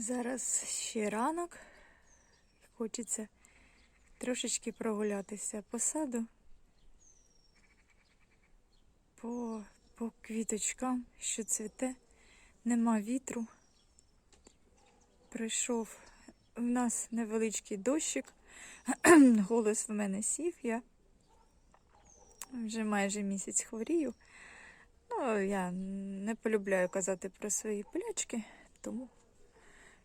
Зараз ще ранок. Хочеться трошечки прогулятися по саду, по, по квіточкам, що цвіте. Нема вітру. Прийшов в нас невеличкий дощик. Голос в мене сів. Я вже майже місяць хворію. Ну, я не полюбляю казати про свої полячки, тому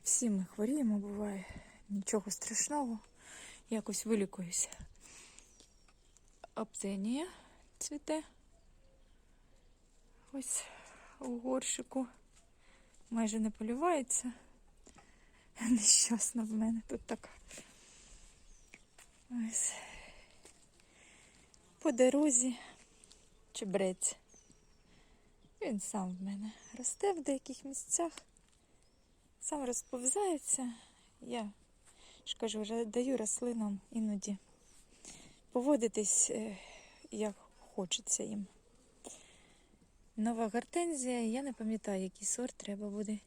всі ми хворіємо, буває. Нічого страшного. Якось вилікуюся. Аптенія цвіте. Ось у горшику. Майже не полювається. Нещасна в мене тут така. Ось. По дорозі чебрець. Він сам в мене росте в деяких місцях, сам розповзається. Я ж кажу, даю рослинам іноді поводитись, е, як хочеться їм. Нова гортензія, я не пам'ятаю, який сорт треба буде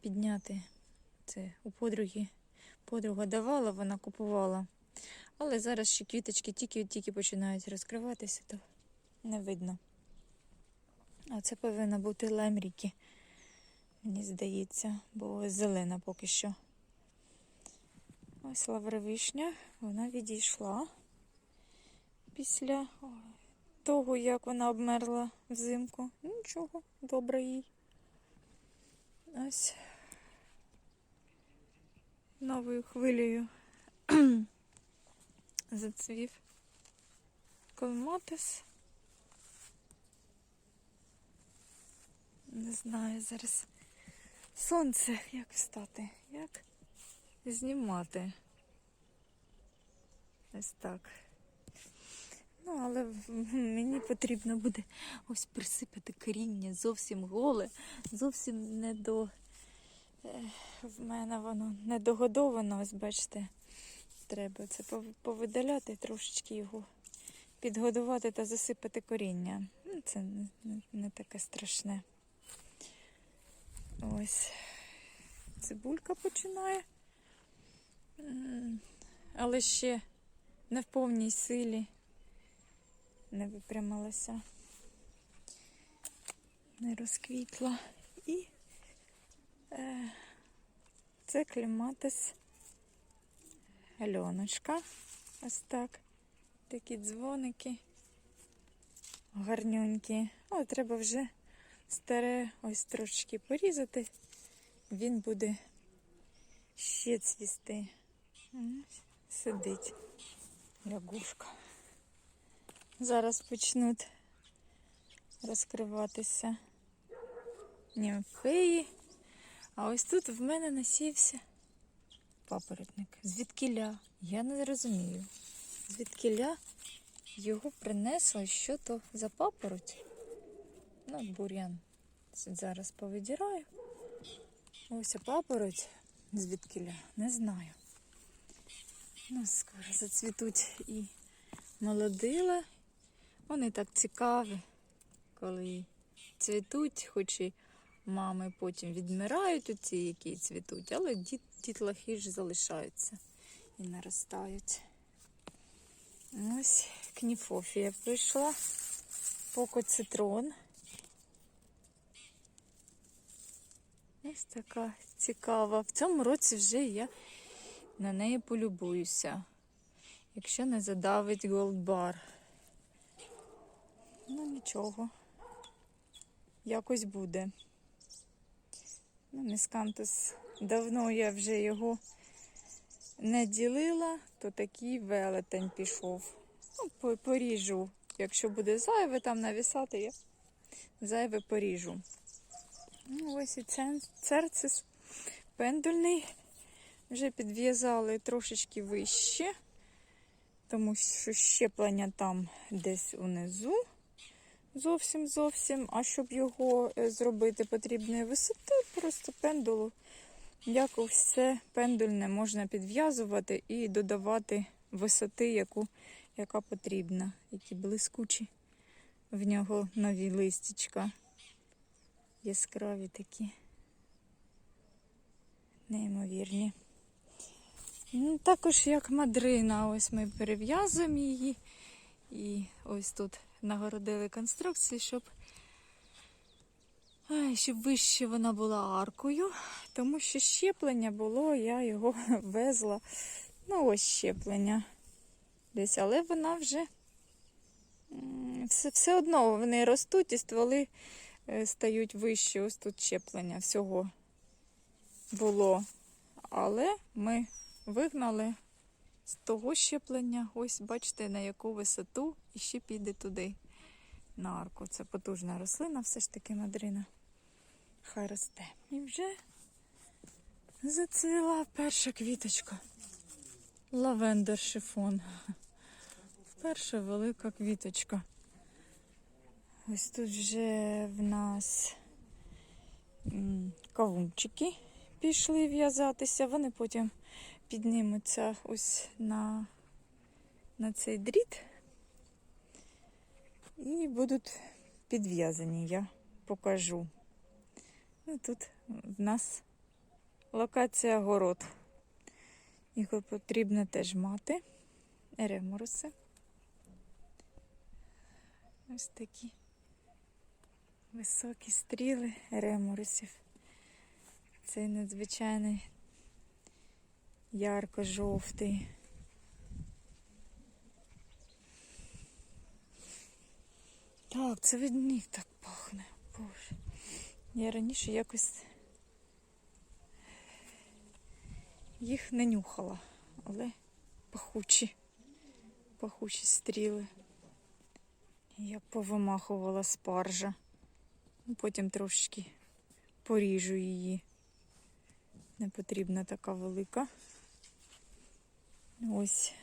підняти. Це у подруги. Подруга давала, вона купувала. Але зараз ще квіточки тільки-тільки починають розкриватися, то не видно. А це повинна бути лаймріки, мені здається, бо зелена поки що. Ось лавровишня, вона відійшла після того, як вона обмерла взимку. Нічого, добре їй. Ось новою хвилею зацвів колмотис. Не знаю зараз сонце як встати, як знімати. Ось так. Ну, але мені потрібно буде ось присипати коріння зовсім голе, зовсім не до. е, В мене воно не догодовано, ось бачите. Треба це повидаляти, трошечки його підгодувати та засипати коріння. Ну, Це не таке страшне. Ось цибулька починає. Але ще не в повній силі не випрямилася, не розквітла. І е, це кліматис Альоночка. Ось так. Такі дзвоники гарнюнькі. О, треба вже старе ось трошечки порізати. Він буде ще цвісти. Сидить лягушка. Зараз почнуть розкриватися німфеї. А ось тут в мене насівся папоротник. Звідкиля? Я не розумію. Звідкиля його принесло, що то за папороть. Ну, бур'ян зараз повидіраю. Ось папороть звідкиля, не знаю. Ну, скоро зацвітуть і молодила. Вони так цікаві, коли цвітуть, хоч і мами потім відмирають у ці, які цвітуть, але діт, дітлахи ж залишаються і наростають. Ось кніфофія прийшла. Поко цитрон. Ось така цікава. В цьому році вже я на неї полюбуюся. Якщо не задавить голдбар. Ну нічого. Якось буде. Ну, міскантус. Давно я вже його не ділила, то такий велетень пішов. Ну, поріжу. Якщо буде зайве там навісати, я зайве поріжу. Ну, ось і церцис пендульний. Вже підв'язали трошечки вище, тому що щеплення там десь унизу. Зовсім зовсім. А щоб його е, зробити потрібної висоти, просто пендулу, як все пендульне, можна підв'язувати і додавати висоти, яку, яка потрібна, які блискучі в нього нові листячка. Яскраві такі. неймовірні. Ну, також як мадрина, ось ми перев'язуємо її. І ось тут нагородили конструкції, щоб, щоб вище вона була аркою. Тому що щеплення було, я його везла. Ну, ось щеплення. Десь, але вона вже все, все одно вони ростуть і стволи стають вищі. Ось тут щеплення всього було. Але ми вигнали з того щеплення. Ось бачите, на яку висоту і ще піде туди на арку. Це потужна рослина, все ж таки мадрина. Хай росте. І вже зацвіла перша квіточка. Лавендер шифон. Перша велика квіточка. Ось тут вже в нас кавунчики пішли в'язатися. Вони потім піднімуться ось на, на цей дріт і будуть підв'язані, я покажу. Ну, тут в нас локація город. Його потрібно теж мати. Реморуси. Ось такі високі стріли реморусів. Цей надзвичайний ярко-жовтий. Так, це від них так пахне. Боже. Я раніше якось їх не нюхала, але пахучі, пахучі стріли. Я повимахувала спаржа. Потім трошечки поріжу її. Не потрібна така велика. Ось.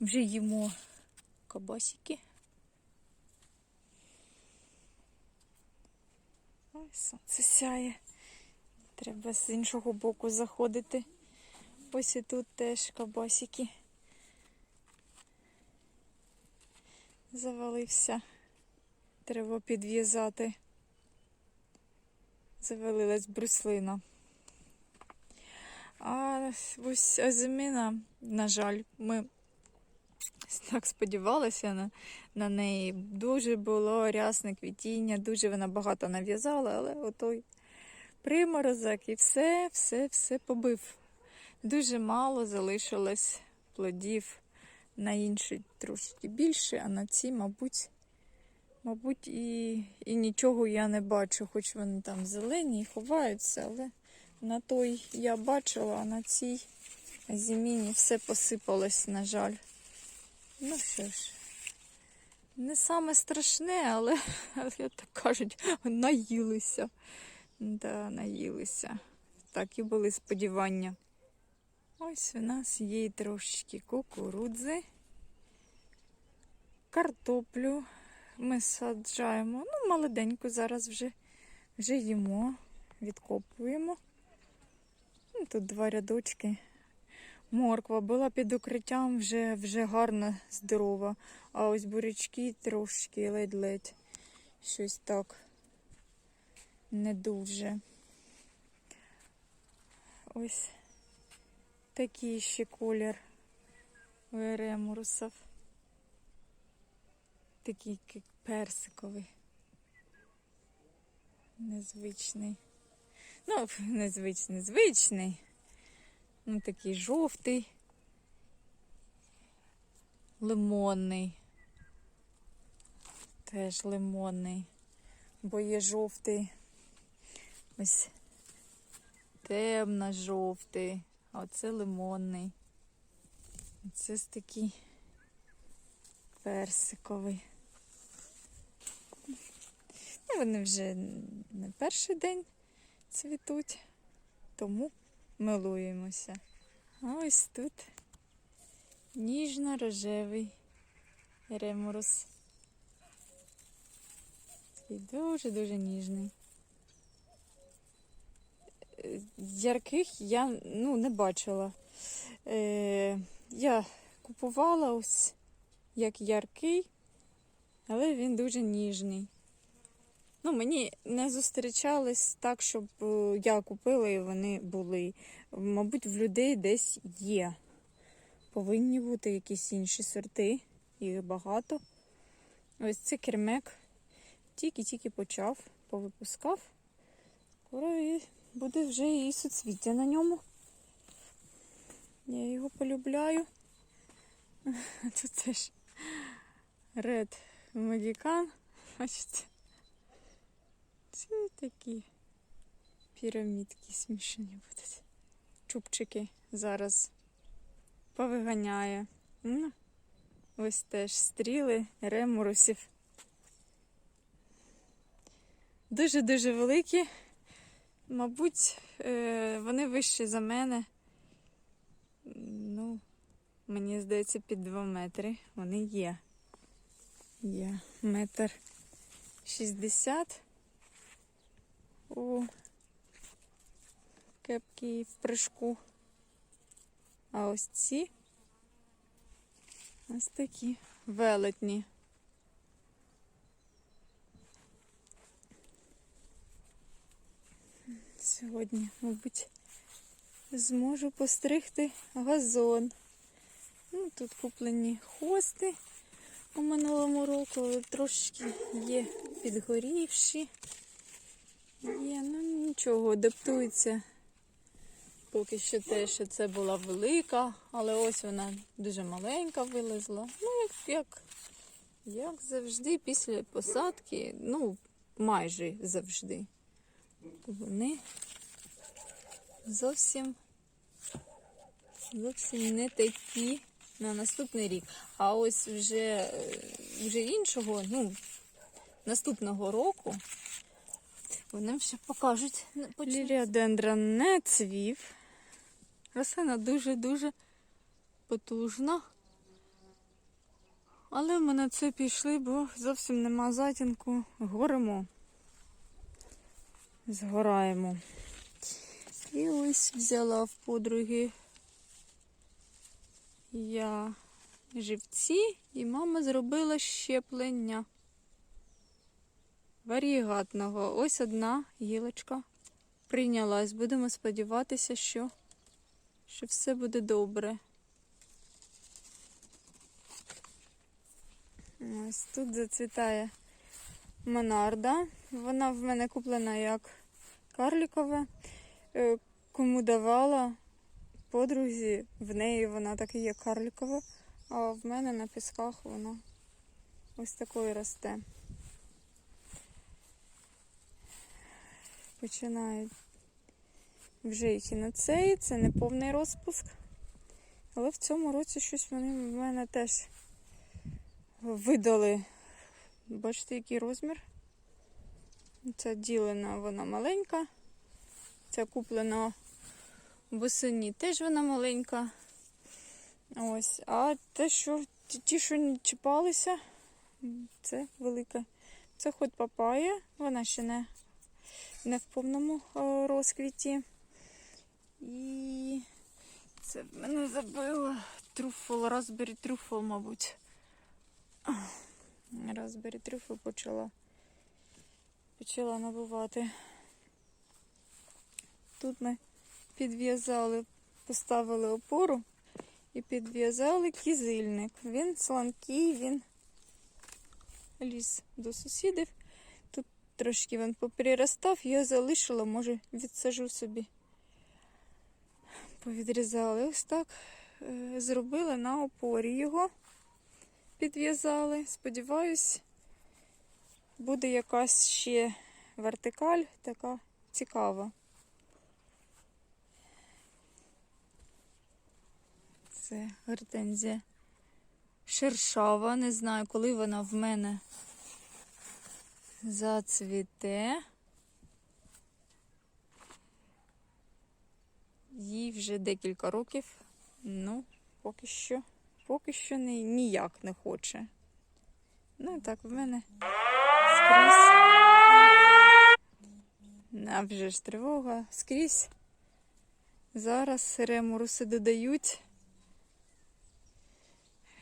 Вже їмо кабасики. Ой, сонце сяє. Треба з іншого боку заходити. Ось і тут теж кабасики. Завалився. Треба підв'язати. Завалилась бруслина. А ось азиміна, на жаль, ми так сподівалися на, на неї. Дуже було рясне квітіння, дуже вона багато нав'язала, але отой приморозок і все, все, все побив. Дуже мало залишилось плодів на інші трошки більше, а на ці, мабуть, мабуть, і, і нічого я не бачу, хоч вони там зелені і ховаються, але на той я бачила, а на цій зіміні все посипалось, на жаль. Ну що ж, не саме страшне, але, але як так кажуть, наїлися. Да, наїлися. Так і були сподівання. Ось у нас є трошечки кукурудзи, картоплю ми саджаємо. Ну, молоденьку зараз вже, вже їмо, відкопуємо. Ну, Тут два рядочки. Морква була під укриттям вже, вже гарна, здорова. А ось бурячки трошки ледь-ледь. Щось так не дуже. Ось такий ще колір у еремурусів. Такий персиковий. Незвичний. Ну, незвичний, звичний. Ну, такий жовтий, лимонний. Теж лимонний, бо є жовтий, ось темно-жовтий, а оце лимонний. Це ось такий персиковий. Ну, вони вже не перший день цвітуть, тому милуємося. А ось тут ніжно-рожевий реморус. Такий дуже-дуже ніжний. Ярких я ну, не бачила. Е, я купувала ось як яркий, але він дуже ніжний. Ну, мені не зустрічались так, щоб е, я купила і вони були. Мабуть, в людей десь є. Повинні бути якісь інші сорти, їх багато. Ось це кермек. Тільки-тільки почав, повипускав. Скоро буде вже і суцвіття на ньому. Я його полюбляю. Тут теж Ред Медікан. Бачите? Це такі пірамідки смішані будуть. Чубчики зараз повиганяє. Ну, ось теж стріли ремурусів. Дуже-дуже великі. Мабуть, е, вони вищі за мене. Ну, мені здається, під 2 метри вони є. Є метр шістдесят у кепки і в прыжку. А ось ці ось такі велетні. Сьогодні, мабуть, зможу постригти газон. Ну, тут куплені хости у минулому року, але трошки є підгорівші. Є, ну нічого, адаптується. Поки що те, що це була велика, але ось вона дуже маленька вилезла. Ну, як, як, як завжди, після посадки, ну, майже завжди. Вони зовсім, зовсім не такі на наступний рік. А ось вже, вже іншого, ну, наступного року вони вже покажуть. Ліліадендра не цвів. Рослина дуже-дуже потужна. Але ми на це пішли, бо зовсім нема затінку. Горимо. Згораємо. І ось взяла в подруги я живці, і мама зробила щеплення варігатного. Ось одна гілочка прийнялась. Будемо сподіватися, що, що все буде добре. Ось тут зацвітає монарда. Вона в мене куплена як карлікова. Е, Кому давала подрузі, в неї вона так і є карлікова, а в мене на пісках вона ось такою росте. Починають вже ехінацеї, це не повний розпуск. Але в цьому році щось вони в мене теж видали. Бачите, який розмір? Ця ділена вона маленька. Ця куплена восені теж вона маленька. Ось. А те, що ті, що не чіпалися, це велика. Це хоч папая, вона ще не, не в повному е, розквіті. І це в мене забило трюфл, розбері трюфл, мабуть. Розбері трюфл почала. Почала набувати. Тут ми підв'язали, поставили опору і підв'язали кізильник. Він сланкий, він ліз до сусідів. Трошки він поприростав, я залишила, може, відсажу собі. Повідрізали. Ось так е, зробили на опорі його. Підв'язали. Сподіваюсь, буде якась ще вертикаль така цікава. Це гортензія шершава. Не знаю, коли вона в мене зацвіте. Їй вже декілька років. Ну, поки що, поки що не, ніяк не хоче. Ну, так, в мене скрізь. А вже ж тривога. Скрізь. Зараз ремуруси додають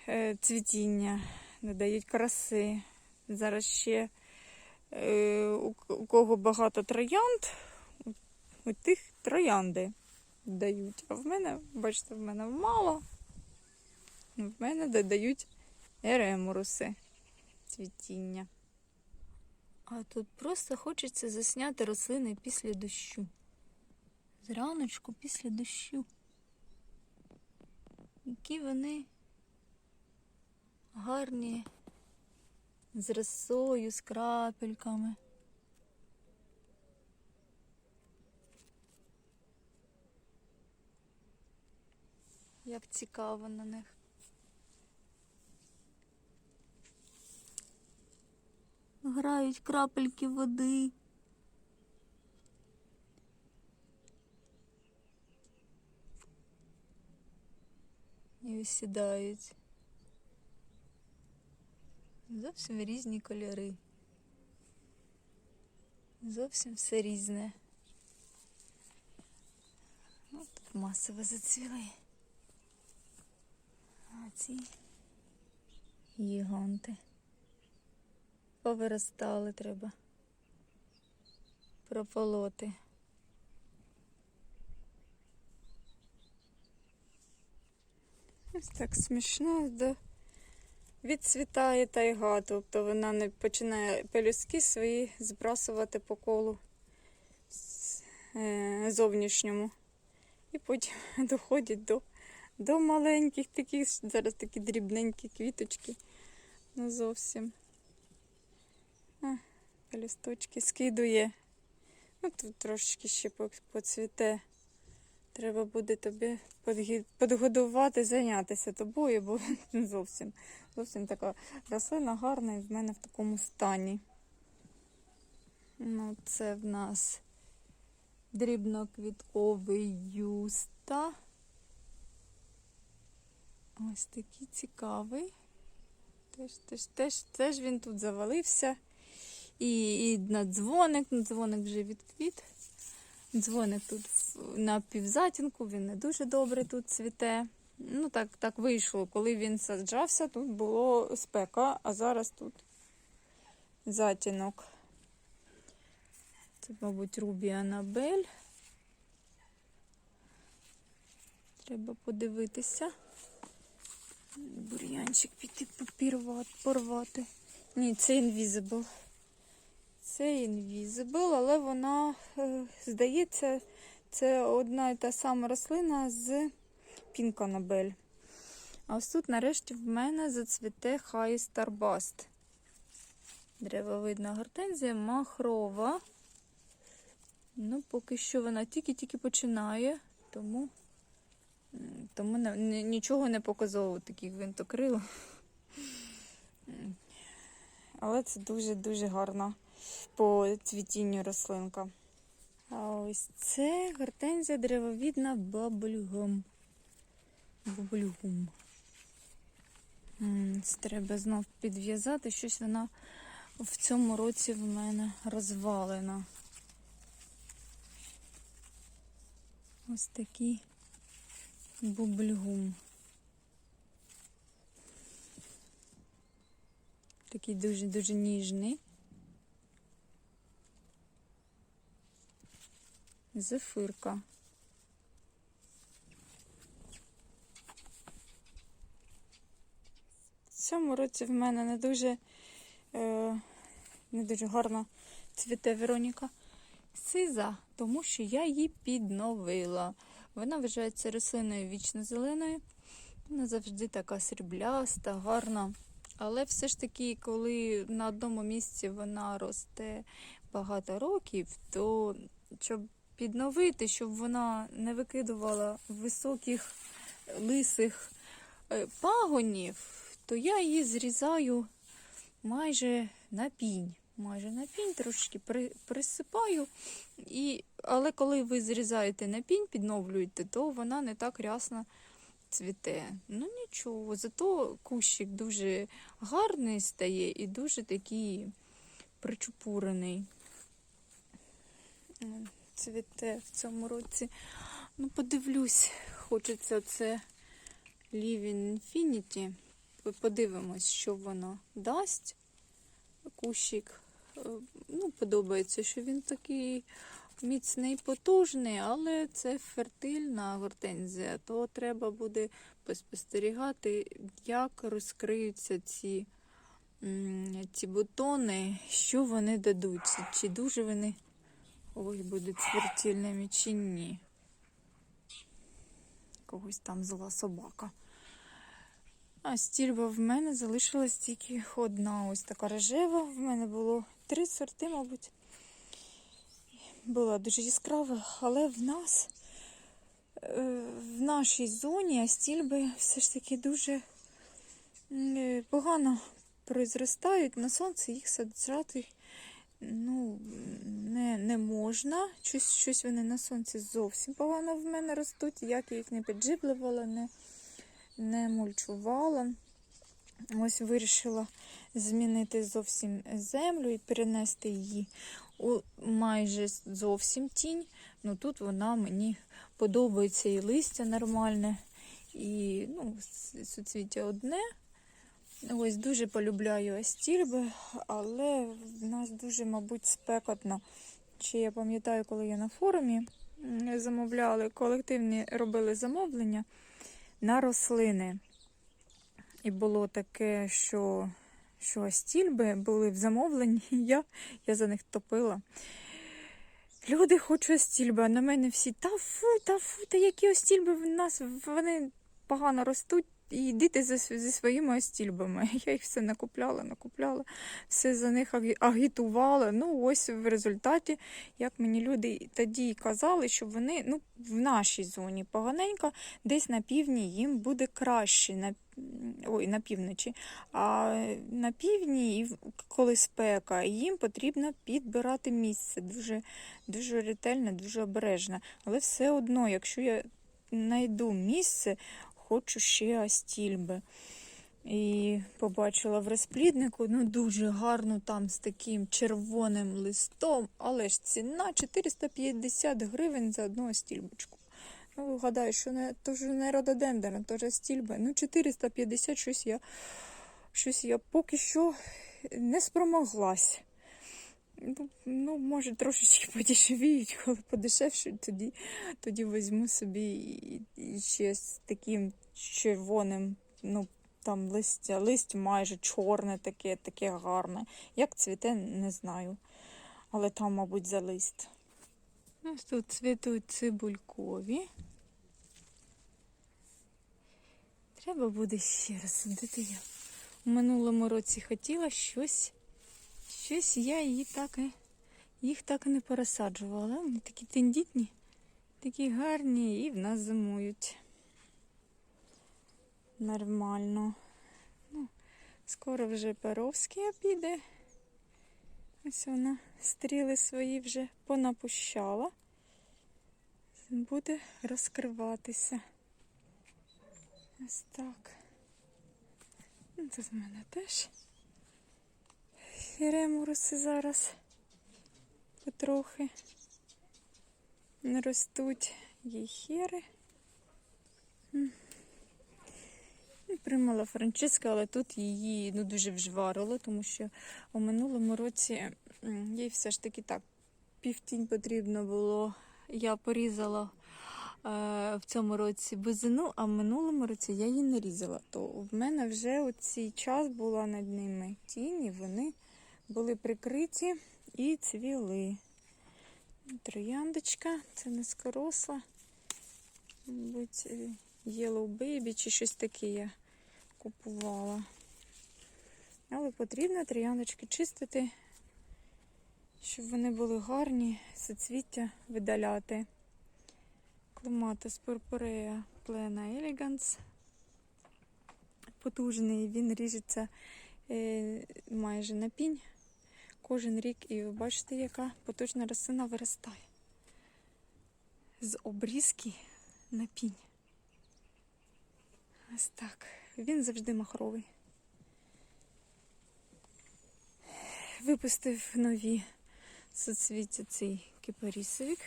е, цвітіння, додають краси. Зараз ще у кого багато троянд, у- у тих троянди дають. А в мене, бачите, в мене мало. В мене додають еремуруси цвітіння. А тут просто хочеться засняти рослини після дощу. Зраночку після дощу. Які вони гарні з росою, з крапельками. Як цікаво на них. Грають крапельки води. І осідають. Зовсім різні кольори. Зовсім все різне. От тут масово зацвіли. А ці гіганти. Повиростали треба. Прополоти. Ось так смішно, да? Відцвітає тайга, тобто вона не починає пелюстки свої збрасувати по колу е, зовнішньому. І потім доходять до, до маленьких таких, зараз такі дрібненькі квіточки. Ну зовсім. А, пелюсточки скидує. Ну тут трошечки ще поцвіте. Треба буде тобі подгодувати, зайнятися тобою, бо зовсім, зовсім така рослина гарна і в мене в такому стані. Ну, це в нас дрібноквітковий юста. Ось такий цікавий. Теж, теж, теж, теж він тут завалився. І, і на дзвоник, на дзвоник вже відквіт. Дзвоник тут на півзатінку, він не дуже добре тут цвіте. Ну, так, так вийшло. Коли він саджався, тут було спека, а зараз тут затінок. Це, мабуть, Рубі Анабель. Треба подивитися. Бур'янчик піти порвати. Ні, це Invisible. Це Invisible, але вона, е, здається, це одна і та сама рослина з Annabelle. А ось тут нарешті в мене зацвіте High Starbust. Древовидна гортензія махрова. Ну, поки що вона тільки-тільки починає, тому, тому не, нічого не показовував таких гвинтокрил. М. Але це дуже-дуже гарна по цвітінню рослинка. А ось це гортензія древовідна бабульгум. Бабульгум. Це треба знов підв'язати. Щось вона в цьому році в мене розвалена. Ось такий бубльгум. Такий дуже-дуже ніжний. Зефирка. В цьому році в мене не дуже, е, не дуже гарно цвіте Вероніка Сиза, тому що я її підновила. Вона вважається рослиною вічно-зеленою. Вона завжди така срібляста, гарна. Але все ж таки, коли на одному місці вона росте багато років, то щоб підновити, щоб вона не викидувала високих лисих е, пагонів, то я її зрізаю майже на пінь. Майже на пінь, трошки при, присипаю. І, але коли ви зрізаєте на пінь, підновлюєте, то вона не так рясно цвіте. Ну нічого, зато кущик дуже гарний стає і дуже такий причупурений. Цвіте в цьому році. Ну, подивлюсь, хочеться це Living Infinity. Подивимось, що воно дасть. Кущик ну, подобається, що він такий міцний, потужний, але це фертильна гортензія, то треба буде поспостерігати, як розкриються ці, ці бутони, що вони дадуть, чи дуже вони ой, будуть фертильними, чи ні. Когось там зла собака. А стільба в мене залишилась тільки одна ось така рожева. В мене було три сорти, мабуть. Була дуже яскрава, але в нас е, в нашій зоні стільби все ж таки дуже е, погано произростають. На сонці їх саджати ну, не, не можна. Щось, щось вони на сонці зовсім погано в мене ростуть. Як я їх не підживлювала, не не мульчувала. Ось вирішила змінити зовсім землю і перенести її у майже зовсім тінь. Ну тут вона мені подобається і листя нормальне, і ну, суцвіття одне. Ось дуже полюбляю астільби, але в нас дуже, мабуть, спекотно. Чи я пам'ятаю, коли я на форумі замовляли, колективні робили замовлення на рослини. І було таке, що, що астільби були в замовленні, я, я за них топила. Люди хочуть астільби, а на мене всі та фу, та фу, та які остільби в нас, вони погано ростуть. І св- зі своїми остільбами. Я їх все накупляла, накупляла, все за них агітувала. Ну, ось в результаті, як мені люди тоді казали, що вони ну, в нашій зоні поганенько, десь на півдні їм буде краще, на, ой, на півночі. А на півдні, коли спека, їм потрібно підбирати місце дуже, дуже ретельно, дуже обережно. Але все одно, якщо я знайду місце, хочу ще астільби. І побачила в розпліднику, ну дуже гарно там з таким червоним листом, але ж ціна 450 гривень за одну стільбочку. Ну, гадаю, що не, то ж не рододенден, то ж стільби. Ну, 450 щось я, щось я поки що не спромоглась. Ну, ну, може, трошечки подешевіють, коли подешевшуть, тоді, тоді візьму собі ще з таким червоним, ну, там листя, листя майже чорне таке, таке гарне. Як цвіте, не знаю. Але там, мабуть, за лист. Ось тут цвітуть цибулькові. Треба буде ще раз садити я. У минулому році хотіла щось. Щось я її так і, їх так і не пересаджувала. Вони такі тендітні, такі гарні і в нас зимують. Нормально. Ну, скоро вже Перовський піде. Ось вона стріли свої вже понапущала. Буде розкриватися. Ось так. Ну, Тут в мене теж ремуруси зараз потрохи не ростуть є хери. І Примала Франческа, але тут її ну, дуже вжварило, тому що у минулому році їй все ж таки так півтінь потрібно було. Я порізала е, в цьому році бузину, а в минулому році я її не різала. То в мене вже у цей час була над ними тінь, і вони були прикриті і цвіли. Трояндочка, це низкоросла. Мабуть, Yellow Baby чи щось таке я купувала. Але потрібно трояндочки чистити, щоб вони були гарні, соцвіття видаляти. Клематис Purpurea Plena Elegans. Потужний, він ріжеться е, майже на пінь кожен рік, і ви бачите, яка потужна рослина виростає. З обрізки на пінь. Ось так. Він завжди махровий. Випустив нові соцвіття цей кипарісовик.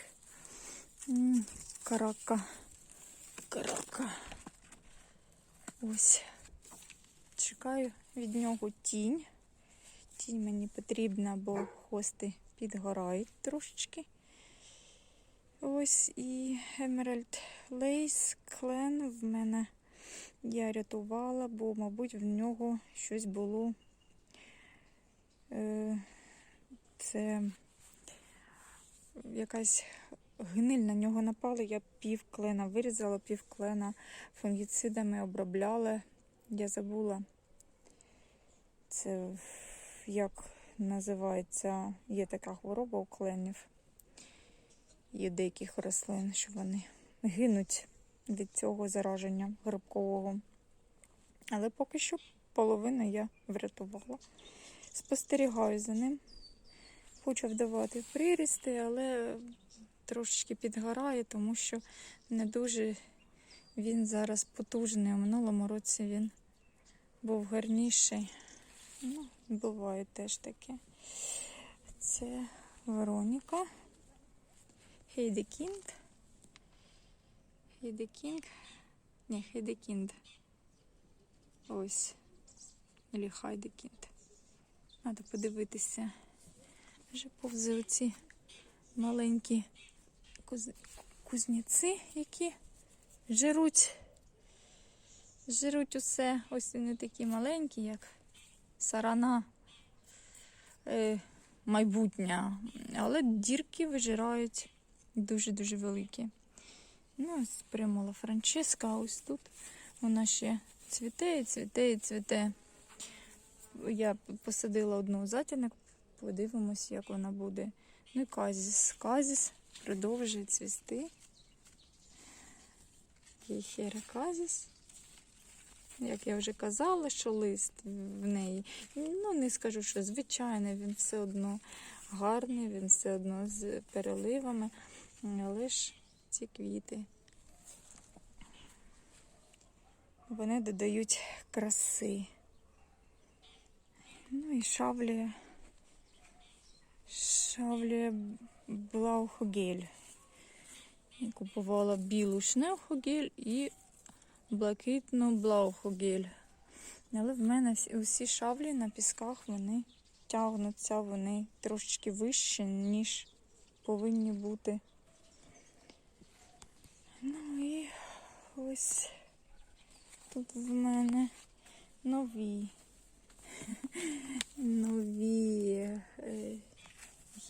Карака. Карака. Ось. Чекаю від нього тінь. Тінь мені потрібна, бо хости підгорають трошечки. Ось і Emerald Lace Clan в мене я рятувала, бо, мабуть, в нього щось було. Е, Це якась гниль на нього напала. Я пів клена вирізала, пів клена фунгіцидами обробляла. Я забула. Це як називається, є така хвороба у кленів. Є деяких рослин, що вони гинуть від цього зараження грибкового. Але поки що половину я врятувала. Спостерігаю за ним. Хочу вдавати прирісти, але трошечки підгорає, тому що не дуже він зараз потужний. У минулому році він був гарніший. Ну, буває теж таке. Це Вероніка. Хейдекінд. Хейдекінг. Ні, Хейдекінд. Ось. Или Хайдекінд. Треба подивитися. Вже повзи оці маленькі куз... кузніці, які жируть. Жируть усе. Ось вони такі маленькі, як сарана е, майбутня. Але дірки вижирають дуже-дуже великі. Ну, ось примула Франческа, ось тут вона ще цвіте і цвіте і цвіте. Я посадила одну затінок, подивимось, як вона буде. Ну і казіс. Казіс продовжує цвісти. Кейхера казіс. Як я вже казала, що лист в неї. Ну, не скажу, що звичайний, він все одно гарний, він все одно з переливами. Але ж ці квіти. Вони додають краси. Ну і шавлі. Шавлі Блаухогель. Я купувала білу шнеухогель і блакитну блаухогель. Але в мене усі шавлі на пісках вони тягнуться, вони трошечки вищі, ніж повинні бути. Ну і ось тут в мене нові. Нові е,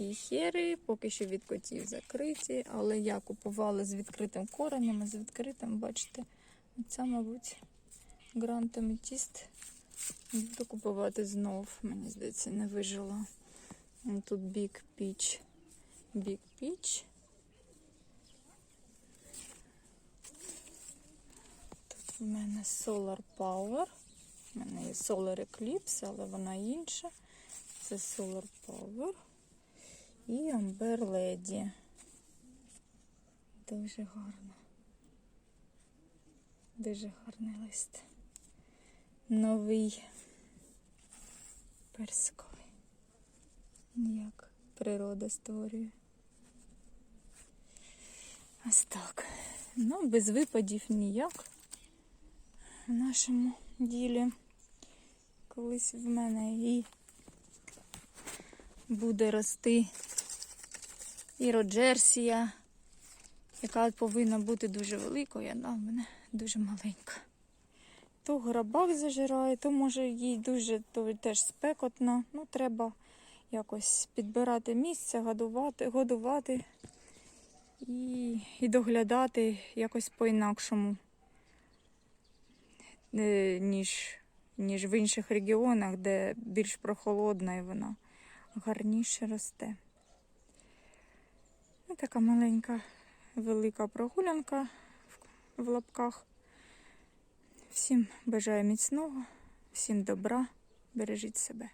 гіхери, поки що від котів закриті, але я купувала з відкритим коренем, а з відкритим, бачите, це, мабуть, грант аметіст. Буду купувати знов, мені здається, не вижила. Тут Big Peach. Big Peach. Тут в мене Solar Power. У мене є Solar Eclipse, але вона інша. Це Solar Power. І Amber Lady. Дуже гарно. Дуже гарний лист. Новий персиковий. Як природа створює. Ось так. Ну, без випадів ніяк в нашому ділі. Колись в мене і буде рости і Роджерсія, яка повинна бути дуже великою, а в мене дуже маленька. То грабак зажирає, то може їй дуже то теж спекотно. Ну, треба якось підбирати місце, годувати, годувати і, і доглядати якось по-інакшому, е, ніж, ніж в інших регіонах, де більш прохолодна і вона гарніше росте. Ось така маленька, велика прогулянка в лапках. Всім бажаю міцного, всім добра, бережіть себе.